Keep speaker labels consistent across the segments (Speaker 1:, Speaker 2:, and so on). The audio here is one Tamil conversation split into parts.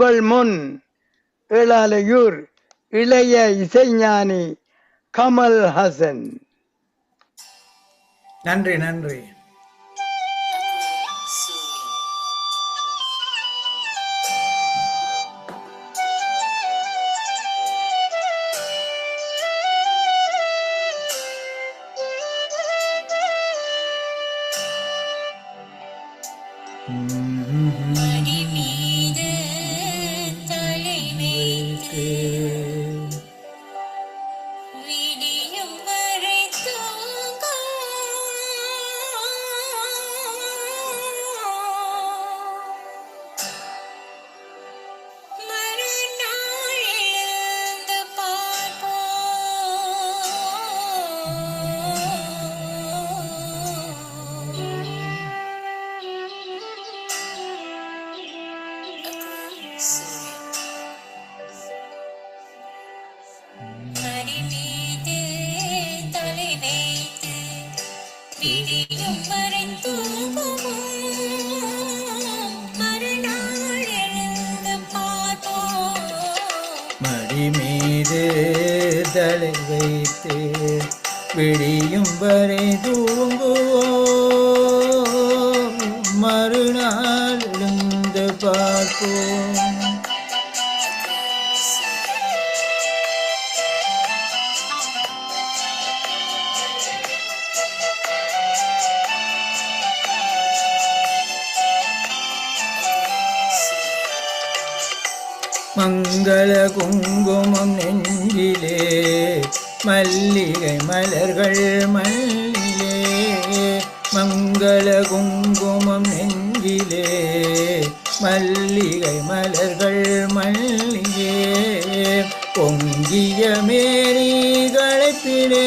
Speaker 1: உங்கள் முன் ஏழாலையூர் இளைய இசைஞானி கமல் ஹசன்.
Speaker 2: நன்றி நன்றி.
Speaker 3: விடியும் வரை தூங்குவோம். மறுநாள் எழுந்து பார்ப்போம்.
Speaker 2: மங்கள குங்குமம் நெஞ்சிலே மல்லிகை மலர்கள் மல்லிலே மங்கள குங்குமம் நெஞ்சிலே. மல்லிகை மலர்கள் மல்லிகே பொங்கிய மேரி களைப்பிலே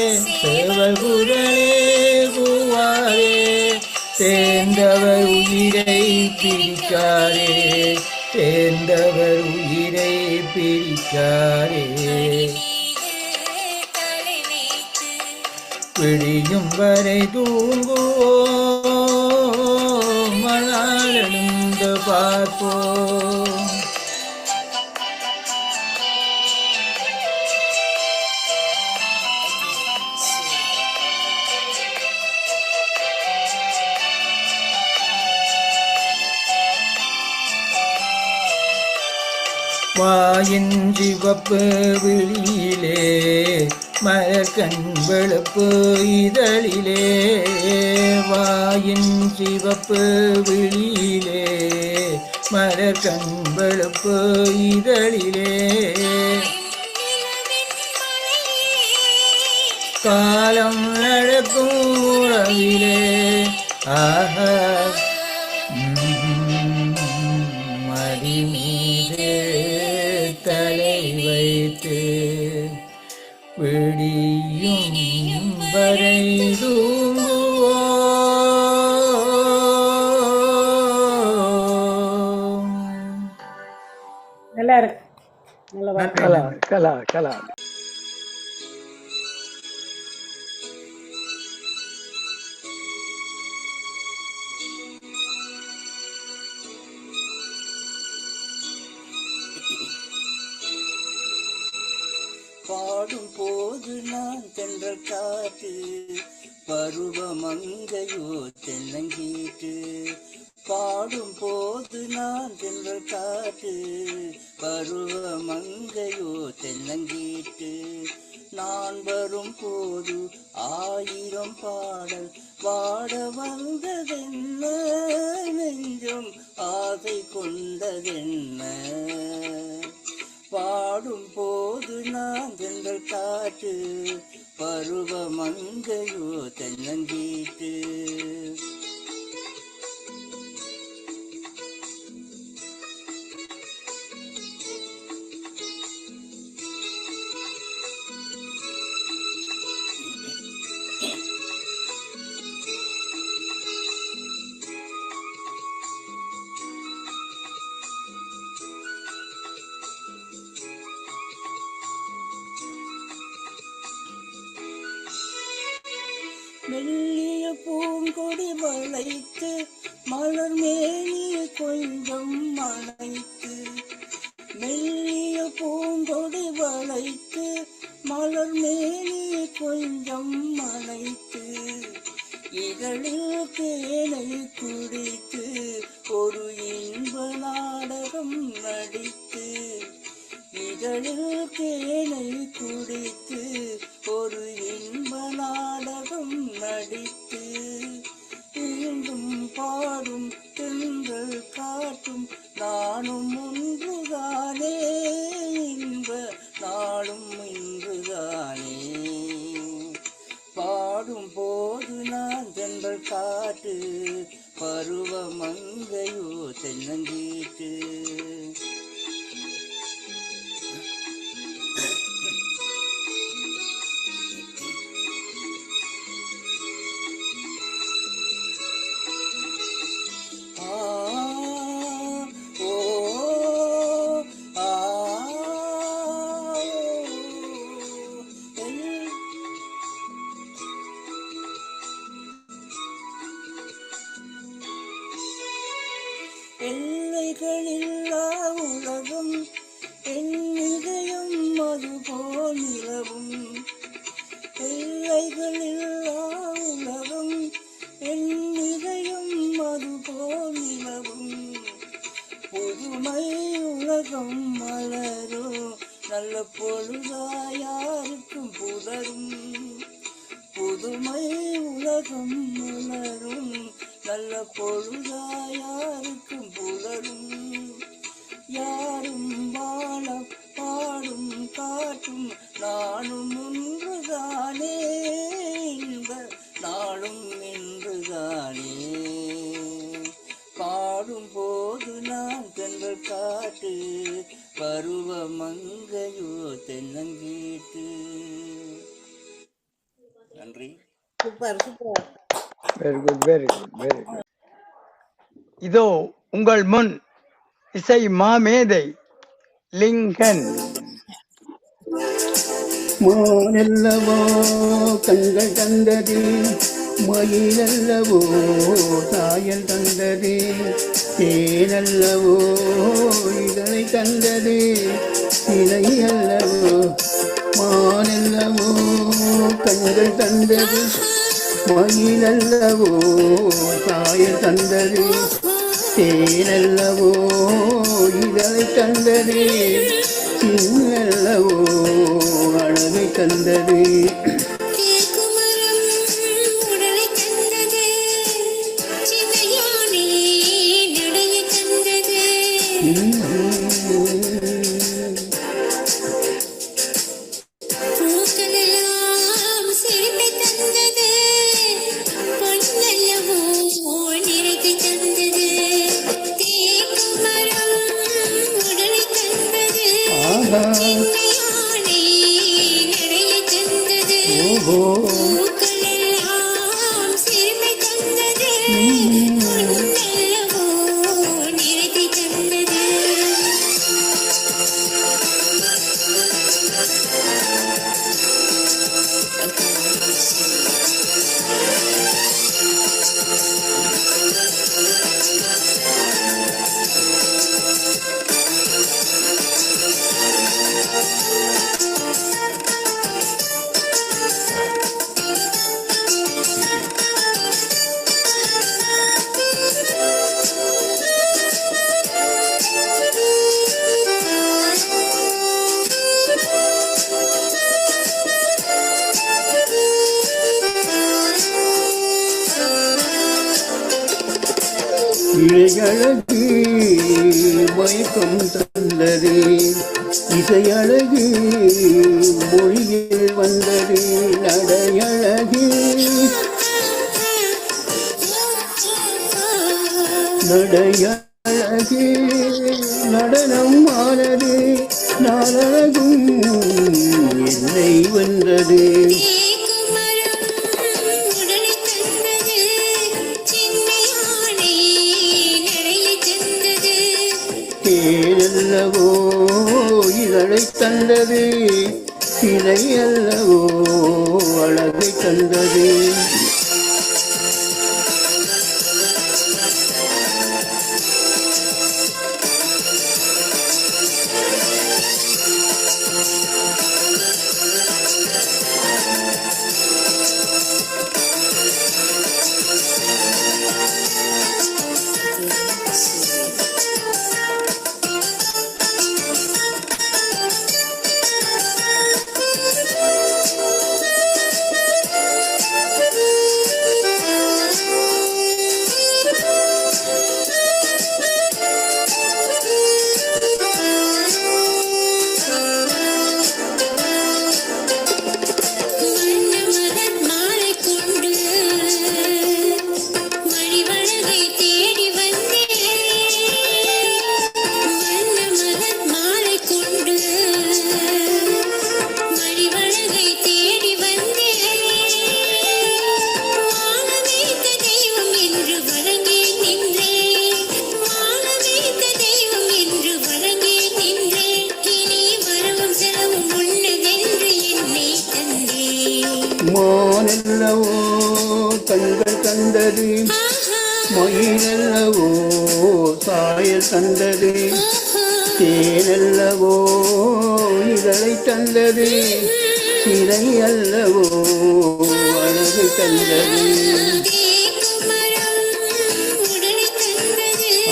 Speaker 3: வைத்து
Speaker 2: விடியும் வரை தூங்குவோம் வாயின் சிவப்பு விழியிலே மலர்கண் வெளுப்பு இதழிலே. வாயின் சிவப்பு விழியிலே மலர்கண் வெளுப்பு இதழிலே. விடியும் வரை தூங்குவோம்
Speaker 4: நல்லா இருக்கு நல்ல.
Speaker 1: கலா கலா கலா
Speaker 5: அப்போது நான் சென்றல் காத்து பருவமங்கையோ தென்னங்கீட்டு பாடும் போது நான் சென்றல் காத்து பருவமங்கையோ தென்னங்கீட்டு நான் வரும் போது ஆயிரம் பாடல்
Speaker 6: வாட வந்ததென்ன? நெஞ்சம் ஆசை கொண்டதென்ன? பாடும் போது நாங்கள் காற்று பருவமங்கையோ தென்னங்கீட்டு
Speaker 4: you.
Speaker 1: வெரி குட் வெரி இதோ உங்கள் முன் இசை மாமேதை லிங்கன்.
Speaker 7: மானல்லவோ கண்கள் மயில் அல்லவோ தாயல் தந்ததே தேனல்லவோ இதனை தந்ததே இலை அல்லவோ மானல்லவோ கண்கள் தந்தது. மயிலல்லவோ தாய தந்தது. தேனல்லவோ இதழை தந்தது. சின்னல்லவோ அழகை தந்தது. அழகே நடனம் ஆனது நாளழகும் என்னை வென்றது.
Speaker 8: தந்தது சின்னையானே
Speaker 7: தேனல்லவோ இதழை தந்தது சிலை அல்லவோ அழகை தந்தது. அல்லவோ? அழகு தந்தது.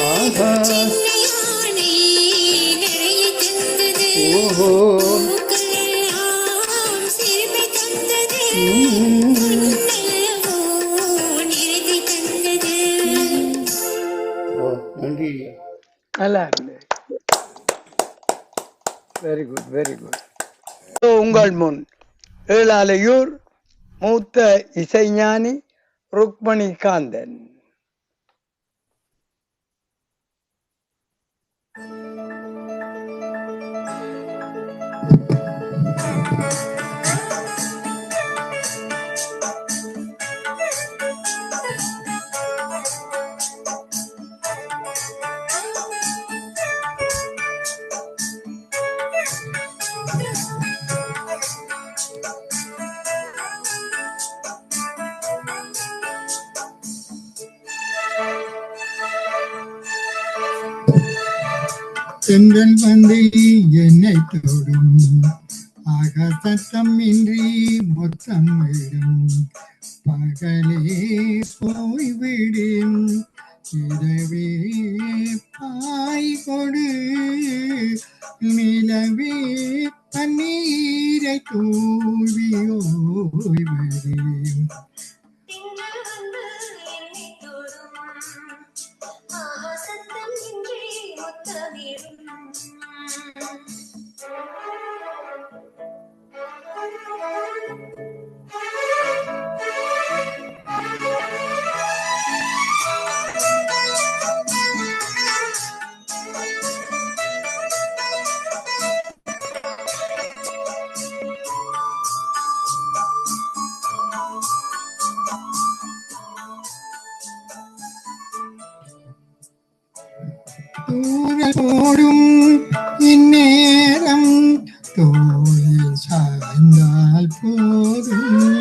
Speaker 7: ஆஹா.
Speaker 8: சின்னையானே நிறைய தந்தது
Speaker 7: ஓஹோ நன்றி
Speaker 1: நல்லா இருந்தது வெரி குட் வெரி குட் உங்கள் முன். ஏழாலையூர் மூத்த இசைஞானி ருக்மணி காந்தன்.
Speaker 9: தென்றல் வந்து என்னை தொடும். ஆக சத்தம் இன்றி மொத்தம் விடும் பகலே போய்விடும். இரவே பாய் கொடு. நிலவே பன்னீரை தூவி
Speaker 3: 사랑할 보는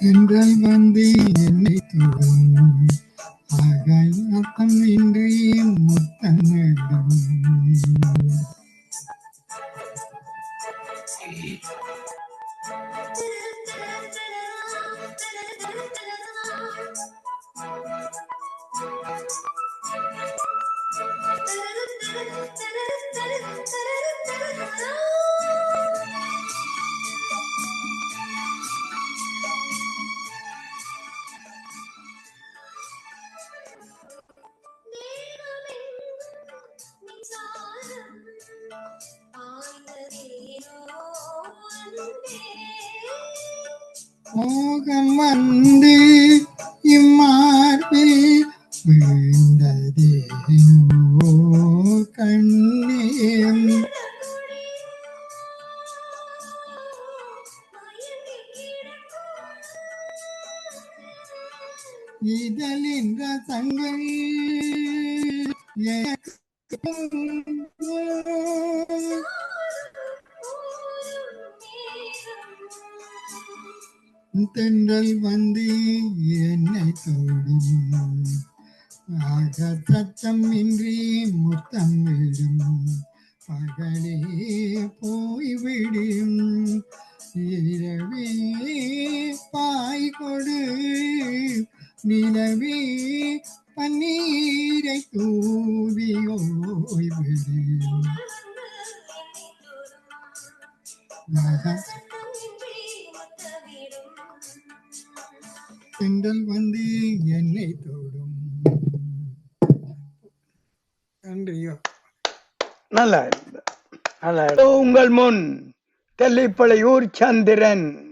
Speaker 9: என்றால் வந்து என்னை தூரும் மோகன் வந்து இம்மார்பில் விழுந்ததேனோ கண்ணீர். இதழின் ரசங்கள் தென்றல் வந்து என்னை தோடும். ஆக சத்தம் இன்றி முத்தம் விடும். பகலே போய்விடும். இரவே பாய் கொடு. நிலவே பன்னீரை தூவி தென்றல் வந்து என்னை தோடும். நன்றியோ.
Speaker 1: நல்லா நல்லா உங்கள் முன் தெல்லிப்பளையூர் சந்திரன்.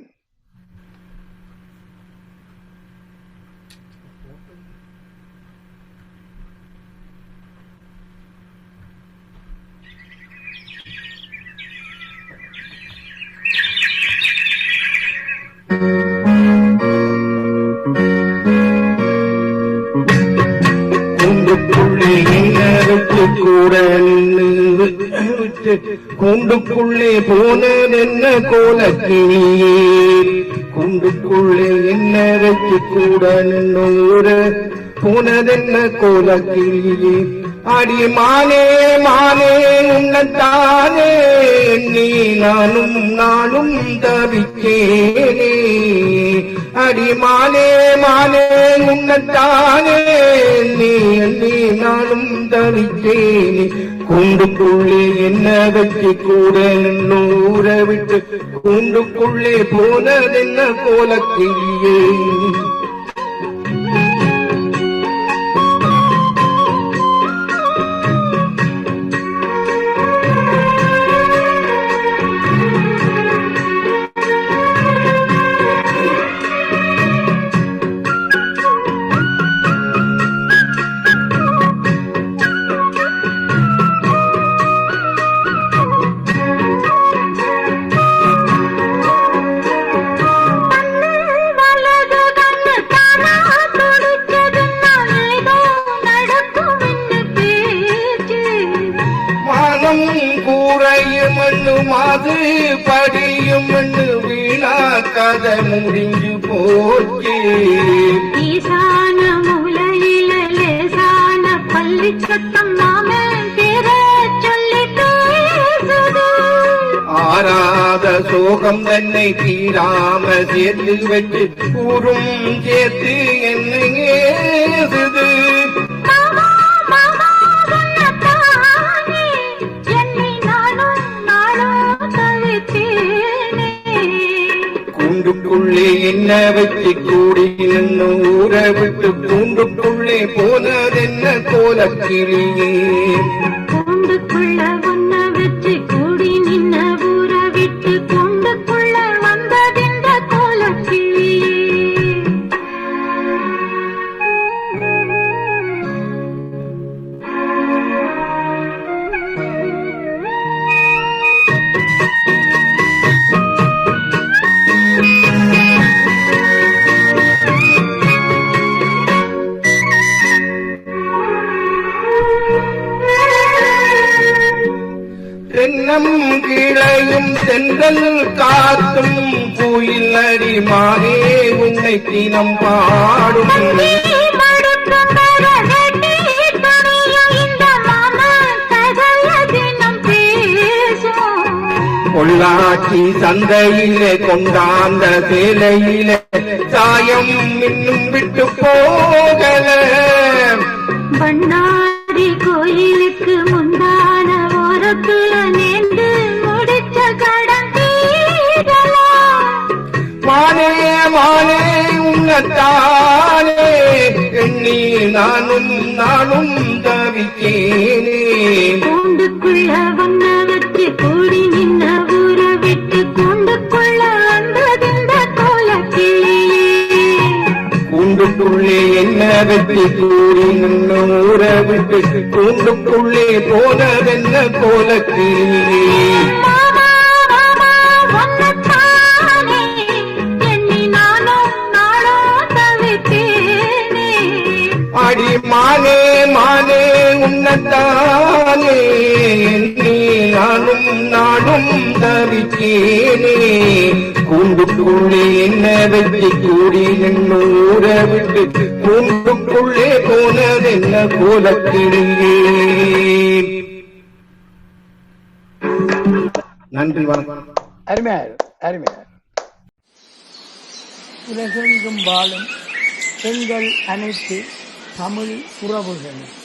Speaker 10: கூட நின்று விட்டு கூண்டுக்குள்ளே போனதென்ன கோலக்கிளியே கூண்டுக்குள்ளே என்ன வச்சு கூட நின்று போனதென்ன கோலக்கிளியே அடி மானே மானே உன்னத்தானே நீ நானும் நானும் தவிச்சேனே அடிமானே மானே உன்னத்தானே. நீ நீ நானும் தவித்தேனே. கூண்டுக்குள்ளே என்ன வச்சு கூட நூற விட்டு கூண்டுக்குள்ளே போனதென்ன போல
Speaker 3: வலது
Speaker 10: ஆறாத சோகம் தன்னை தீராம சேர்த்து வச்சு கூறும் சேர்த்து கூண்டுக்குள்ளே என்ன வச்சு கூடி நின்று ஊற விட்டு கூண்டுக்குள்ளே போனதென்ன கோலக்கிளியே
Speaker 3: கூண்டுக்குள்ள
Speaker 10: தினம் பாடும். பொள்ளாச்சி சந்தையிலே கொண்டாந்த சேலையிலே சாயம் இன்னும் விட்டு போகல.
Speaker 3: பண்ணாரி கோயிலுக்கு
Speaker 10: உன்னத்தானே எண்ணி நானும் நானும் தவிக்கேனே
Speaker 3: கூண்டுக்குள்ள வந்த வச்சு கூடி நின்ன ஊர விட்டு கூண்டுக்குள்ள வந்ததிந்த கோலக்கிளியே
Speaker 10: கூண்டுக்குள்ளே என்ன வெற்றி கூறி நின்று ஊற விட்டு கூண்டுக்குள்ளே போனதென்ன கோலக்கிளியே மானே மானே உன்னத்தானே. நீ நானும் நானும் தவிச்சேனே கூண்டுக்குள்ளே என்ன வெற்றி கூடி நின்னூர விட்டு கூண்டுக்குள்ளே போனதென்ன கோலக்கிளியே நன்றி வணக்கம்.
Speaker 1: அருமையா அருமையார் உலகெங்கும் வாழும் பெண்கள் அனைத்து 담을 돌아보려면